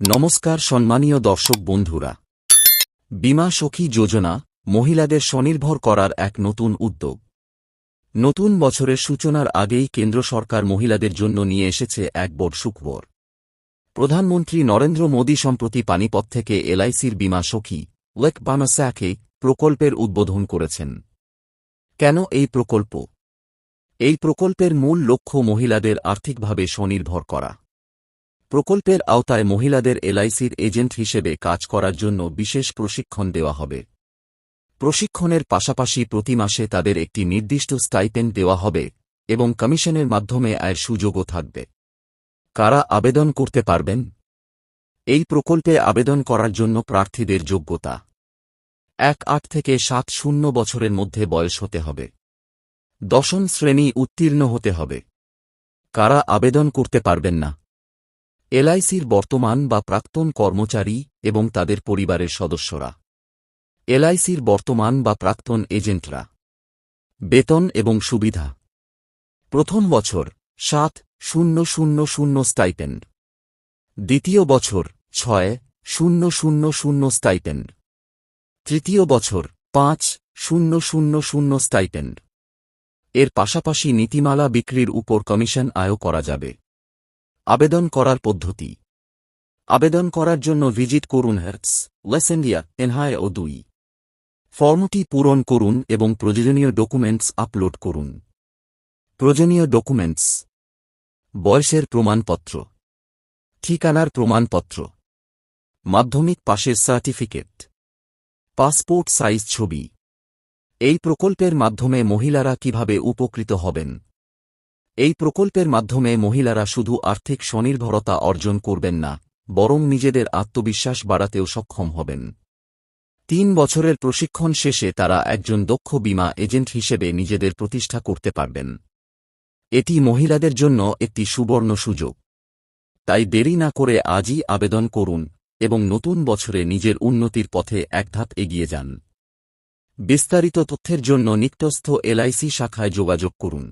নমস্কার সম্মানীয় দর্শক বন্ধুরা। বিমা সখী যোজনা মহিলাদের স্বনির্ভর করার এক নতুন উদ্যোগ। নতুন বছরের সূচনার আগেই কেন্দ্র সরকার মহিলাদের জন্য নিয়ে এসেছে এক বড় সুখবর। প্রধানমন্ত্রী নরেন্দ্র মোদী সম্প্রতি পানিপথ থেকে এলআইসির বিমা সখী ওয়েক বামাস্যাকে প্রকল্পের উদ্বোধন করেছেন। কেন এই প্রকল্প? এই প্রকল্পের মূল লক্ষ্য মহিলাদের আর্থিকভাবে স্বনির্ভর করা। প্রকল্পের আওতায় মহিলাদের এলআইসির এজেন্ট হিসেবে কাজ করার জন্য বিশেষ প্রশিক্ষণ দেওয়া হবে। প্রশিক্ষণের পাশাপাশি প্রতি মাসে তাদের একটি নির্দিষ্ট স্টাইপেন্ড দেওয়া হবে এবং কমিশনের মাধ্যমে আয়ের সুযোগও থাকবে। কারা আবেদন করতে পারবেন? এই প্রকল্পে আবেদন করার জন্য প্রার্থীদের যোগ্যতা। এক আট থেকে সাত শূন্য বছরের মধ্যে বয়স হতে হবে। দশম শ্রেণি উত্তীর্ণ হতে হবে। কারা আবেদন করতে পারবেন না? এলআইসির বর্তমান বা প্রাক্তন কর্মচারী এবং তাদের পরিবারের সদস্যরা। এলআইসির বর্তমান বা প্রাক্তন এজেন্টরা। বেতন এবং সুবিধা। প্রথম বছর, সাত শূন্য শূন্য শূন্য স্টাইপেন্ড। দ্বিতীয় বছর, ছয় শূন্য শূন্য শূন্য স্টাইপেন্ড। তৃতীয় বছর, পাঁচ শূন্য শূন্য শূন্য স্টাইপেন্ড। এর পাশাপাশি নীতিমালা বিক্রির উপর কমিশন আয়ও করা যাবে। আবেদন করার পদ্ধতি। আবেদন করার জন্য ভিজিট করুন হার্টস ইন্ডিয়া এনহায় ও দুই। ফর্মটি পূরণ করুন এবং প্রয়োজনীয় ডকুমেন্টস আপলোড করুন। প্রয়োজনীয় ডকুমেন্টস। বয়সের প্রমাণপত্র। ঠিকানার প্রমাণপত্র। মাধ্যমিক পাশের সার্টিফিকেট। পাসপোর্ট সাইজ ছবি। এই প্রকল্পের মাধ্যমে মহিলারা কীভাবে উপকৃত হবেন? এই প্রকল্পের মাধ্যমে মহিলারা শুধু আর্থিক স্বনির্ভরতা অর্জন করবেন না, বরং নিজেদের আত্মবিশ্বাস বাড়াতেও সক্ষম হবেন। তিন বছরের প্রশিক্ষণ শেষে তারা একজন দক্ষ বিমা এজেন্ট হিসেবে নিজেদের প্রতিষ্ঠা করতে পারবেন। এটি মহিলাদের জন্য একটি সুবর্ণ সুযোগ। তাই দেরি না করে আজই আবেদন করুন এবং নতুন বছরে নিজের উন্নতির পথে এক ধাপ এগিয়ে যান। বিস্তারিত তথ্যের জন্য নিকটস্থ এলআইসি শাখায় যোগাযোগ করুন।